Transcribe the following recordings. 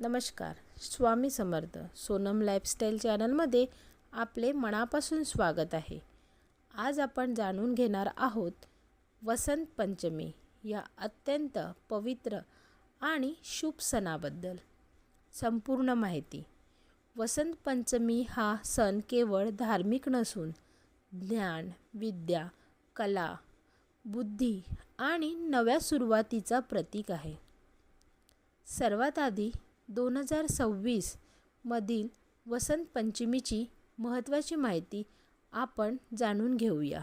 नमस्कार स्वामी समर्थ. सोनम लाईफस्टाईल चॅनलमध्ये आपले मनापासून स्वागत आहे. आज आपण जाणून घेणार आहोत वसंत पंचमी या अत्यंत पवित्र आणि शुभ सणाबद्दल. संपूर्ण माहिती. वसंत पंचमी हा सण केवळ धार्मिक नसून ज्ञान विद्या कला बुद्धी आणि नव्या सुरुवातीचा प्रतीक आहे. सर्वात आधी दोन हजार सव्वीसमधील वसंत पंचमीची महत्त्वाची माहिती आपण जाणून घेऊया.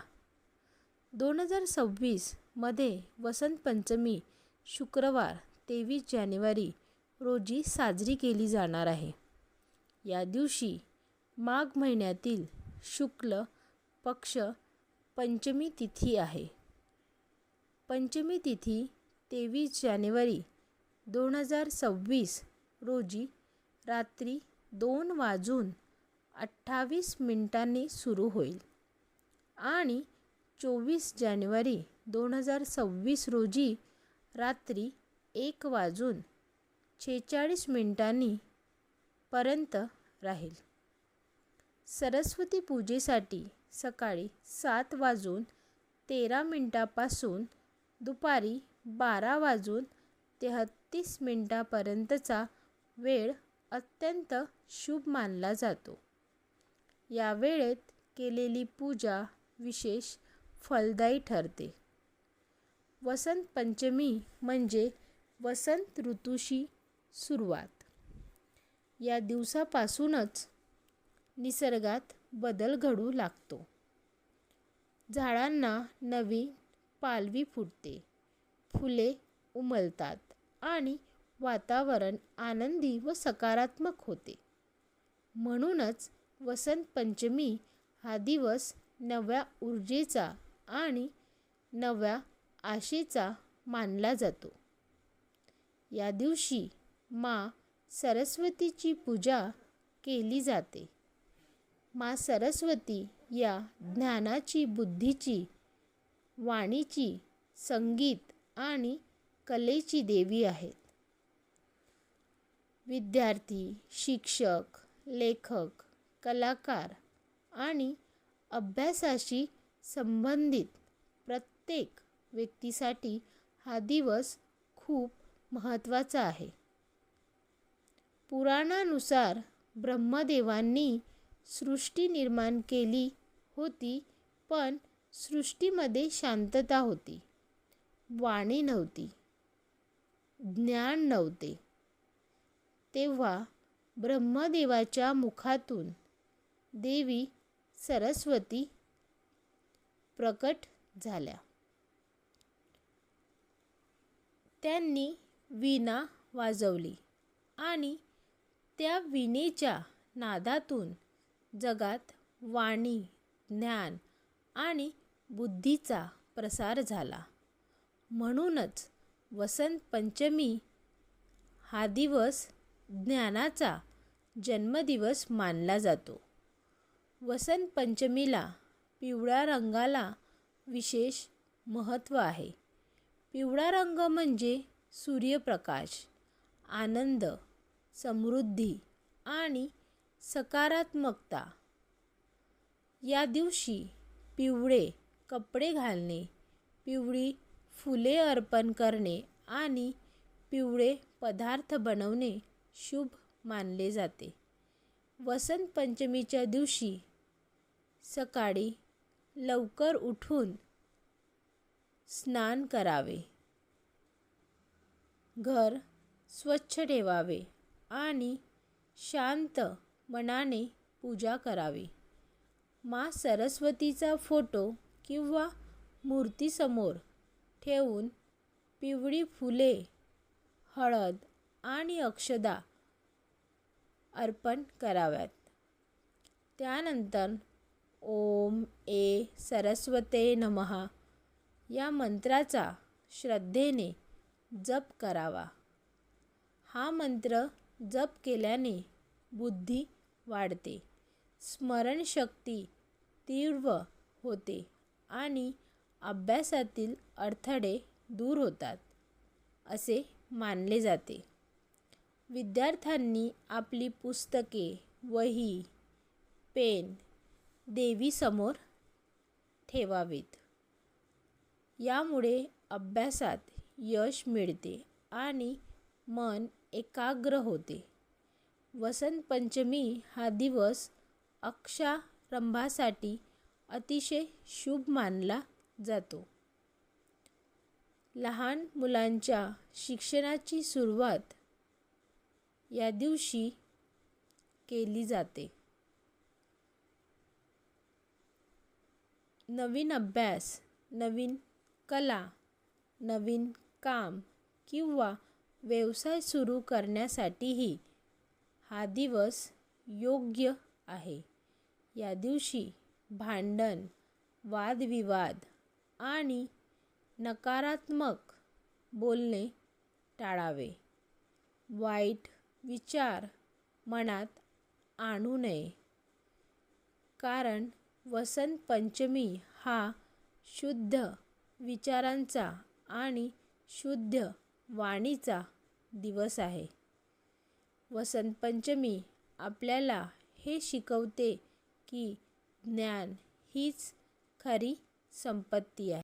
दोन हजार सव्वीसमध्ये वसंत पंचमी शुक्रवार तेवीस जानेवारी रोजी साजरी केली जाणार आहे. या दिवशी माघ महिन्यातील शुक्ल पक्ष पंचमी तिथी आहे. पंचमी तिथी तेवीस जानेवारी दोन हजार सव्वीस रोजी रात्री दोन वाजून अठ्ठावीस मिनिटांनी सुरू होईल. आणि चोवीस जानेवारी दोन हजार सव्वीस रोजी रात्री एक वाजून छेचाळीस मिनिटांनी पर्यंत राहील. सरस्वती पूजेसाठी सकाळी सात वाजून तेरा मिनटापासून दुपारी बारा वाजून तेहत्तीस मिनटापर्यंतचा वेळ अत्यंत शुभ मानला जातो. या वेळेत केलेली पूजा विशेष फलदायी ठरते. वसंत पंचमी म्हणजे वसंत ऋतूशी सुरुवात. या दिवसापासूनच निसर्गात बदल घडू लागतो. झाडांना नवीन पालवी फुटते. फुले उमलतात आणि वातावरण आनंदी व सकारात्मक होते. म्हणूनच वसंत पंचमी हा दिवस नव्या ऊर्जेचा आणि नव्या आशेचा मानला जातो. या दिवशी मा सरस्वतीची पूजा केली जाते. मा सरस्वती या ज्ञानाची बुद्धीची वाणीची संगीत आणि कलेची देवी आहेत. विद्यार्थी शिक्षक लेखक कलाकार आणि अभ्यासाशी संबंधित प्रत्येक व्यक्तीसाठी हा दिवस खूप महत्त्वाचा आहे. पुराणानुसार ब्रह्मदेवांनी सृष्टी निर्माण केली होती पण सृष्टीमध्ये शांतता होती. वाणी नव्हती. ज्ञान नव्हते. तेव्हा ब्रह्मदेवाच्या मुखातून देवी सरस्वती प्रकट झाल्या. त्यांनी वीणा वाजवली आणि त्या विणेच्या नादातून जगात वाणी ज्ञान आणि बुद्धीचा प्रसार झाला. म्हणूनच वसंत पंचमी हा दिवस ज्ञानाचा जन्मदिवस मानला जातो. वसंत पंचमीला पिवळ्या रंगाला विशेष महत्त्व आहे. पिवळा रंग म्हणजे सूर्यप्रकाश आनंद समृद्धी आणि सकारात्मकता. या दिवशी पिवळे कपडे घालणे पिवळी फुले अर्पण करणे आणि पिवळे पदार्थ बनवणे शुभ मानले जाते. वसंत पंचमीच्या दिवशी सकाळी लवकर उठून स्नान करावे. घर स्वच्छ ठेवावे आणि शांत मनाने पूजा करावी. मा सरस्वतीचा फोटो किंवा मूर्तीसमोर ठेवून पिवळी फुले हळद आणि अक्षदा अर्पण कराव्यात. त्यानंतर ओम ए सरस्वते नमहा या मंत्राचा श्रद्धेने जप करावा. हा मंत्र जप केल्याने बुद्धी वाढते स्मरणशक्ती तीव्र होते आणि अभ्यासातील अडथळे दूर होतात असे मानले जाते. विद्यार्थ्यांनी आपली पुस्तके वही पेन देवीसमोर ठेवावीत. यामुळे अभ्यासात यश मिळते आणि मन एकाग्र होते. वसंत पंचमी हा दिवस अक्षारंभासाठी अतिशय शुभ मानला जातो. लहान मुलांच्या शिक्षणाची सुरुवात या दिवशी केली जाते. नवीन अभ्यास नवीन कला नवीन काम किंवा व्यवसाय सुरू करण्यासाठीही हा दिवस योग्य आहे. या दिवशी भांडण वादविवाद आणि नकारात्मक बोलणे टाळावे. वाईट विचार मनात आणू नये. कारण वसंत पंचमी हा शुद्ध विचारांचा आणि शुद्ध वाणीचा दिवस आहे. वसंत पंचमी आपल्याला हे शिकवते की ज्ञान हीच खरी संपत्ती आहे.